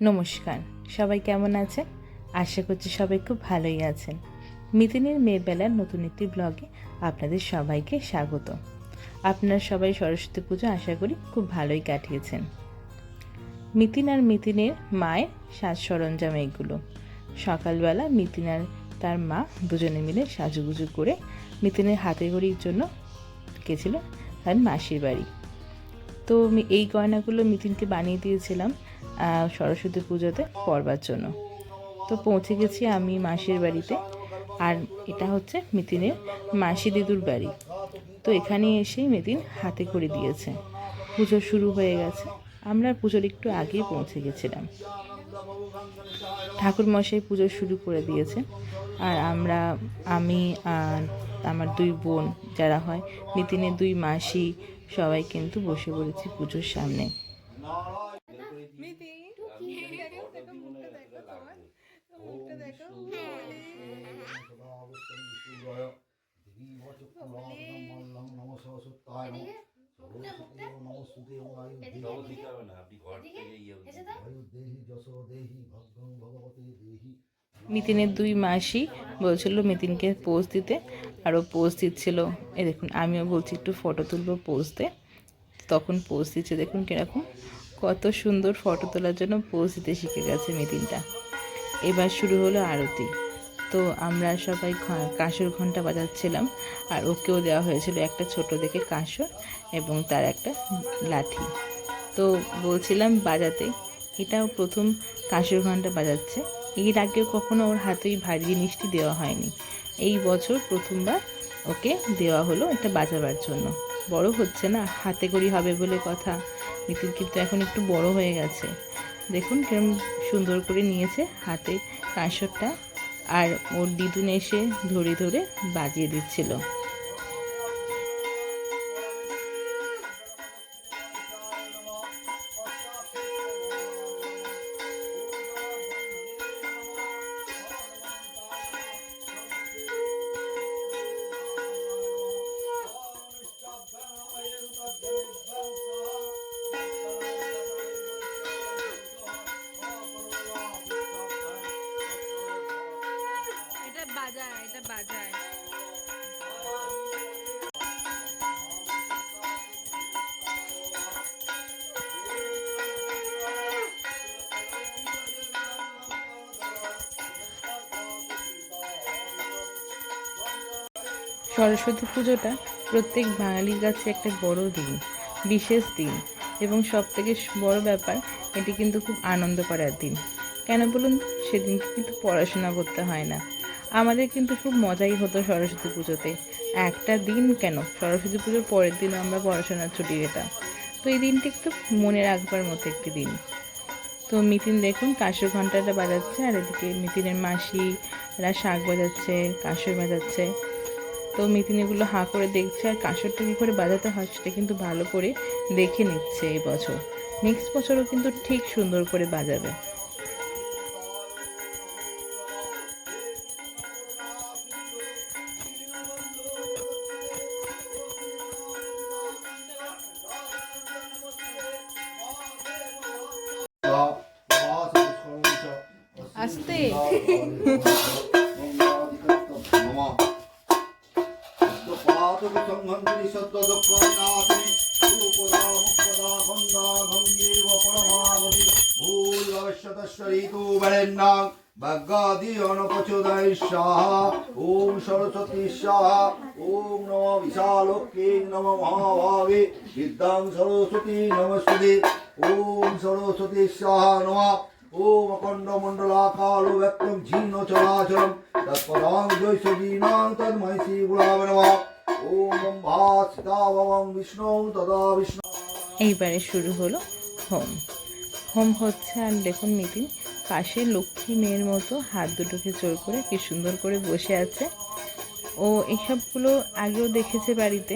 নমস্কার, সবাই কেমন আছেন? আশা করছি সবাই খুব ভালোই আছেন। মিতিনের মেয়েবেলার নতুন একটি ব্লগে আপনাদের সবাইকে স্বাগত। আপনারা সবাই সরস্বতী পুজো আশা করি খুব ভালোই কাটিয়েছেন। মিতিন আর মিতিনের মায়ের সাজ সরঞ্জাম এইগুলো। সকালবেলা মিতিন আর তার মা দুজনে মিলে সাজুগুজু করে মিতিনের হাতে ঘড়ির জন্য গেছিল তার মাসির বাড়ি। তো এই গয়নাগুলো মিতিনকে বানিয়ে দিয়েছিলাম। সরস্বতী পুজোতে পরবার জন্য। তো পৌঁছে গেছি আমি মাসির বাড়িতে। আর এটা হচ্ছে মিতিনের মাসি দিদুর বাড়ি। তো এখানে এসেই মিতিন হাতে করে দিয়েছে। পুজো শুরু হয়ে গেছে। আমরা পুজোর একটু আগেই পৌঁছে গেছিলাম। ঠাকুর মশাই পুজো শুরু করে দিয়েছে। আর আমরা, আমি আর আমার দুই বোন যারা হয় নিতিনের দুই মাসি সবাই কিন্তু বসে পড়েছি পুজোর সামনে সব দিতে হবে না আপনি ঘর থেকে ইয়ে মিতিনের দুই মাসি বলছিল মিতিনকে পোজ দিতে আরও পোজ দিচ্ছিল। এ দেখুন, আমিও বলছি একটু ফটো তুলবো পোজ দে তখন পোজ দিচ্ছে, দেখুন কীরকম। কত সুন্দর ফটো তোলার জন্য পোজ দিতে শিখে গেছে মিতিনটা। এবার শুরু হলো আরতি। তো আমরা সবাই কাঁসর ঘণ্টা বাজাচ্ছিলাম আর ওকেও দেওয়া হয়েছিল একটা ছোট দেখে কাঁসর এবং তার একটা লাঠি। তো বলছিলাম বাজাতে, এটাও প্রথম কাঁসর ঘণ্টা বাজাচ্ছে। এর আগেও কখনো ওর হাতে ভারী জিনিসটি দেওয়া হয়নি। এই বছর প্রথমবার ওকে দেওয়া হলো এটা বাজাবার জন্য। বড় হচ্ছে না, হাতে করি হবে বলে কথা। নিতিন কিন্তু এখন একটু বড় হয়ে গেছে। দেখুন কিরম সুন্দর করে নিয়েছে হাতে কাঁসরটা। আর ওর দিদুন এসে ধরে ধরে বাজিয়ে দিচ্ছিল। এটা বাজায়। সরস্বতী পুজোটা প্রত্যেক বাঙালির কাছে একটা বড় দিন, বিশেষ দিন। এবং সব থেকে বড় ব্যাপার, এটি কিন্তু খুব আনন্দ করার দিন। কেন বলুন? সেদিন কিন্তু পড়াশোনা করতে হয় না। আমাদের কিন্তু খুব মজাই হতো সরস্বতী পুজোতে। একটা দিন কেন? সরস্বতী পুজোর পরের দিন আমরা পড়াশোনার ছুটি পেতাম। তো এই দিনটি একটু মনে রাখবার মতো একটি দিন। তো মিতিন দেখুন, কাঁসর ঘন্টাটা বাজাচ্ছে আর এদিকে মিতিনের মাসি এরা শাক বাজাচ্ছে, কাঁসর বাজাচ্ছে। তো মিতিন এগুলো হাঁ করে দেখছে আর কাঁসরটা কী করে বাজাতে হয় সেটা কিন্তু ভালো করে দেখে নিচ্ছে এই বছর। নেক্সট বছরও কিন্তু ঠিক সুন্দর করে বাজাবে। আস্তে ভগাদি অনপচোদয় সাহা ওম সরস্বতী সাহা ওম নম বিশালক্ষ্মী নম মহাভাবে বিদ্যাং সরস্বতী নমস্তে ওম সরস্বতী সাহা নম ওম অখণ্ড মণ্ডলাকালো ব্যক্তম ঝীর্ণ চলাচলম তৎপদাং জৈসদীনাং তন্ময়সী গুলাব নমঃ ওম ভাসিতা ভবং বিষ্ণু তদা বিষ্ণু এইবারে শুরু হলো হোম। হোম হচ্ছে, আর দেখুন মিতিন, পাশে লক্ষ্মী মেয়ের মতো হাত দুটোকে জোর করে কি সুন্দর করে বসে আছে। ও এসবগুলো আগেও দেখেছে বাড়িতে।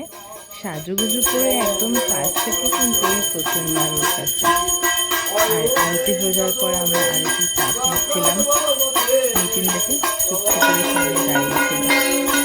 সাজুগুজু করে একদম কাছ থেকে কিন্তু এই প্রথমবার ওর কাছে আর আরতি হয়ে যাওয়ার পর আমরা আরতি চাপ নিচ্ছিলাম। মিটিং দেখে চুপ করে সামনে দাঁড়িয়েছিল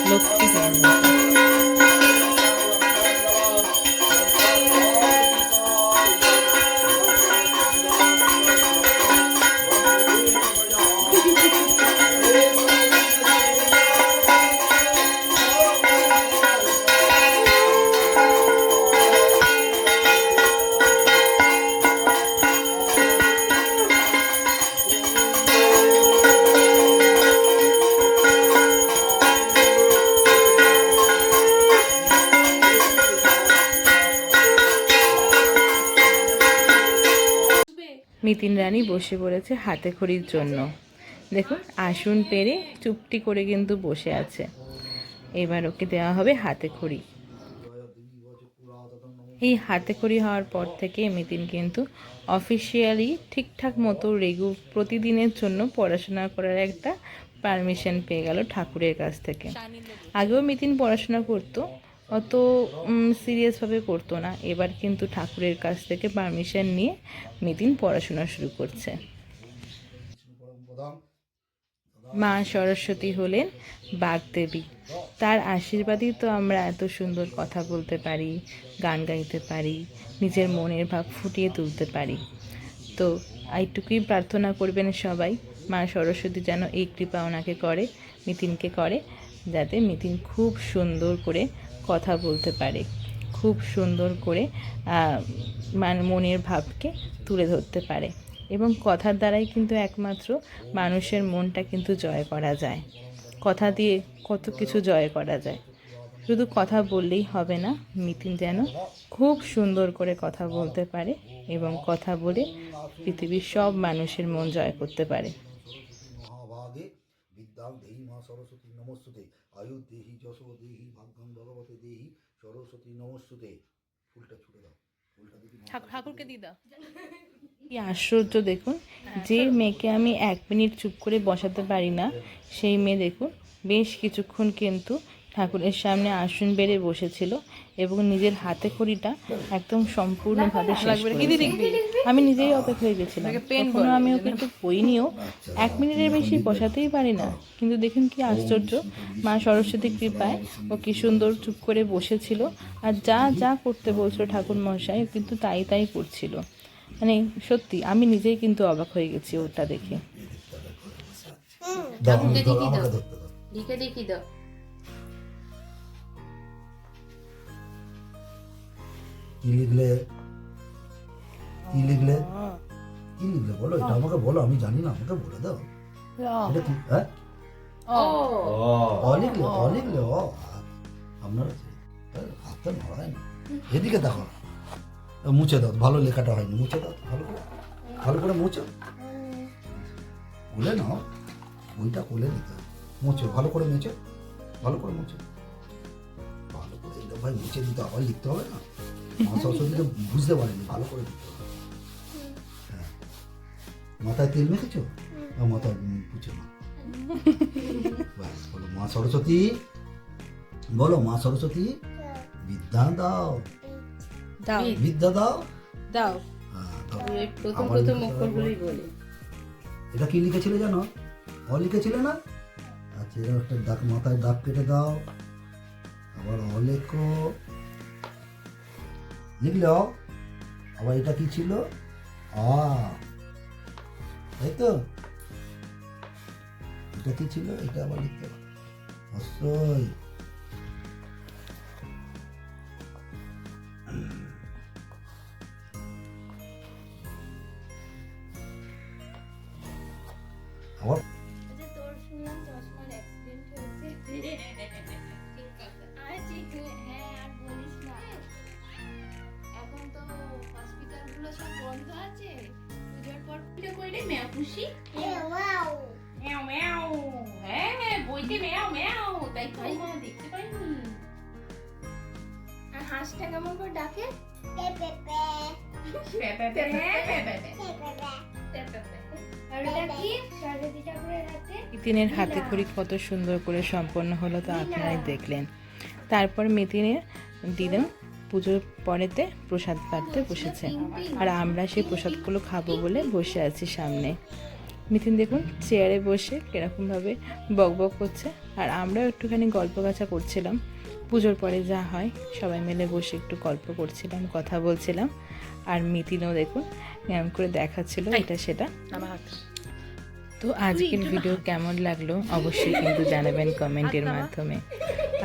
মিতিন রানী বসে পড়েছে হাতে খড়ির জন্য। দেখুন, আসন পেরে চুপটি করে কিন্তু বসে আছে। এবার ওকে দেওয়া হবে হাতে খড়ি। এই হাতে খড়ি হওয়ার পর থেকে মিতিন কিন্তু অফিসিয়ালি ঠিকঠাক মতো রেগু প্রতিদিনের জন্য পড়াশোনা করার একটা পারমিশন পেয়ে গেল ঠাকুরের কাছ থেকে। আগেও মিতিন পড়াশোনা করতো অত সিরিয়াসভাবে করতো না। এবার কিন্তু ঠাকুরের কাছ থেকে পারমিশন নিয়ে মিতিন পড়াশোনা শুরু করছে। মা সরস্বতী হলেন বাগদেবী। তার আশীর্বাদই তো আমরা এত সুন্দর কথা বলতে পারি, গান গাইতে পারি, নিজের মনের ভাব ফুটিয়ে তুলতে পারি। তো এইটুকুই প্রার্থনা করবেন সবাই, মা সরস্বতী যেন এই কৃপা ওনাকে করে, মিতিনকে করে, যাতে মিতিন খুব সুন্দর করে কথা বলতে পারে। খুব সুন্দর করে মানে মনের ভাবকে তুলে ধরতে পারে। এবং কথার দ্বারাই কিন্তু একমাত্র মানুষের মনটা কিন্তু জয় করা যায়। কথা দিয়ে কত কিছু জয় করা যায়। শুধু কথা বললেই হবে না, মিতিন যেন খুব সুন্দর করে কথা বলতে পারে এবং কথা বলে পৃথিবীর সব মানুষের মন জয় করতে পারে। বিদ্যাং দেহি মা সরস্বতী আয়ু দেহি যশো দেহি ভগবতে দেহি সরস্বতী নমস্তুতে। ফুলটা ছুটে দাও। কি আশ্চর্য দেখুন যে মেয়েকে আমি এক মিনিট চুপ করে বসাতে পারি না সেই মেয়ে দেখুন বেশ কিছুক্ষণ কিন্তু ঠাকুরের সামনে আসন বেড়ে বসেছিল এবং নিজের হাতে খড়িটা একদম সম্পূর্ণভাবে শেষ করেছে। আমি নিজেই অবাক হয়ে গেছিলাম তখনও আমি ওকে একটু বইনিও এক মিনিটের বেশি বসাতেই পারি না। কিন্তু দেখুন কি আশ্চর্য। মা সরস্বতী কৃপায় ও কি সুন্দর চুপ করে বসেছিল। আর যা যা করতে বলছিল ঠাকুর মশাই ও কিন্তু তাই তাই করছিল। মানে সত্যি আমি নিজেই কিন্তু অবাক হয়ে গেছি ওটা দেখে। দেখি দেখি দাও? কি লিখলে? কি লিখলে? কি লিখলে? বলো এটা আমাকে বলো আমি জানি না আমাকে বলে দাও। এটা কি? হ্যাঁ? অ লিখলে অ লিখলে অ। আপনার হাতটা নড়ায় না। এদিকে দেখো। মুছে দাও ভালো লেখাটা হয়নি। মুছে দাও ভালো করে ভালো করে মুছো। খুলে নাও। বইটা খুলে নিতে হবে। মুছো ভালো করে মুছো ভালো করে মুছো। ভালো করে ভাই মুছে দিতে আবার লিখতে হবে না। মা সরস্বতী বুঝতে পারেনি ভালো করে দিতে হবে। হ্যাঁ মাথায় তেল মেখেছো? মাথায় না। ব্যাস বলো মা সরস্বতী বলো মা সরস্বতী বিদ্যা দাও। দাও। বিদ্যা। দাও। দাও। হ্যাঁ, প্রথম প্রথম। এটা কি লিখেছিলে জানো? অ লিখেছিলে না? আচ্ছা এরকম একটা দাগ মাথায় দাগ কেটে দাও। আবার অ লেখো। লিখলে আবার এটা কি ছিল? আ। তো এটা কি ছিল এটা আবার লিখতে হবে অবশ্যই পুজো করলে মেয়া খুশি? ম্যাও। ম্যাও হ্যাঁ হ্যাঁ বইতে ম্যাও ম্যাও। তাই তো মা দেখতে পাইনি। আর হাঁসটা কেমন করে ডাকে? মিতিনের হাতে? খড়ি কত সুন্দর করে সম্পন্ন হলো তো আপনারাই দেখলেন। তারপর মিতিনের দিদা পুজোর পরেতে প্রসাদ পাড়তে বসেছে। আর আমরা সেই প্রসাদগুলো খাব বলে বসে আছি সামনে। মিথিন দেখুন চেয়ারে বসে কিরকমভাবে বক বক করছে। আর আমরাও একটুখানি গল্প গাছা করছিলাম। পুজোর পরে যা হয় সবাই মিলে বসে একটু গল্প করছিলাম কথা বলছিলাম। আর মিতিনও দেখুন এরম করে দেখাচ্ছিল এটা সেটা। তো আজকের ভিডিও কেমন লাগল অবশ্যই কিন্তু জানাবেন কমেন্টের মাধ্যমে।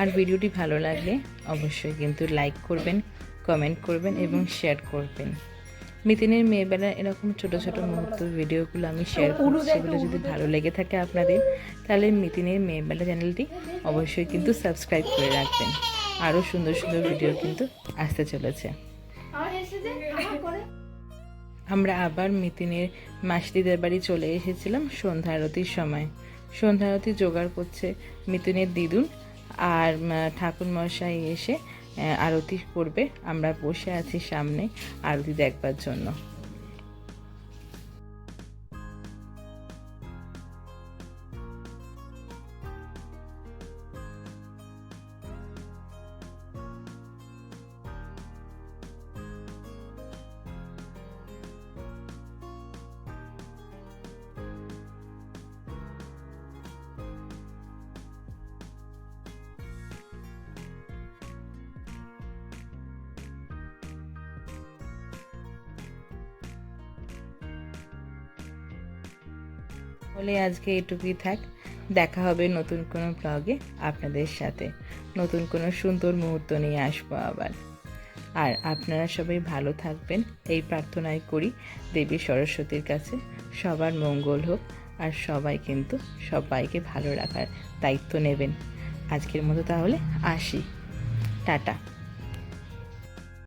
আর ভিডিওটি ভালো লাগলে অবশ্যই কিন্তু লাইক করবেন কমেন্ট করবেন এবং শেয়ার করবেন। মিতিনের মেয়েবেলার এরকম ছোট ছোট মুহূর্ত ভিডিওগুলো আমি শেয়ার করছি সেগুলো যদি ভালো লেগে থাকে আপনাদের তাহলে মিতিনের মেয়েবেলা চ্যানেলটি অবশ্যই কিন্তু সাবস্ক্রাইব করে রাখবেন। আরও সুন্দর সুন্দর ভিডিও কিন্তু আসতে চলেছে। আমার আবার মিতিনের মাসিদের বাড়ি চলে এসেছিলাম সন্ধ্যা আরতির সময়। সন্ধ্যা আরতি জোগাড় করছে মিতুনের দিদুন আর ঠাকুর মশাই এসে আরতি করবে। আমরা বসে আছি সামনে আরতি দেখবার জন্য। বলে আজকে এটুকুই থাক। দেখা হবে নতুন কোনো ব্লগে আপনাদের সাথে। নতুন কোনো সুন্দর মুহূর্ত নিয়ে আসব আবার। আর আপনারা সবাই ভালো থাকবেন, এই প্রার্থনাই করি দেবী সরস্বতীর কাছে। সবার মঙ্গল হোক, আর সবাই কিন্তু সবাইকে ভালো রাখার দায়িত্ব নেবেন। আজকের মতো তাহলে আসি। টাটা।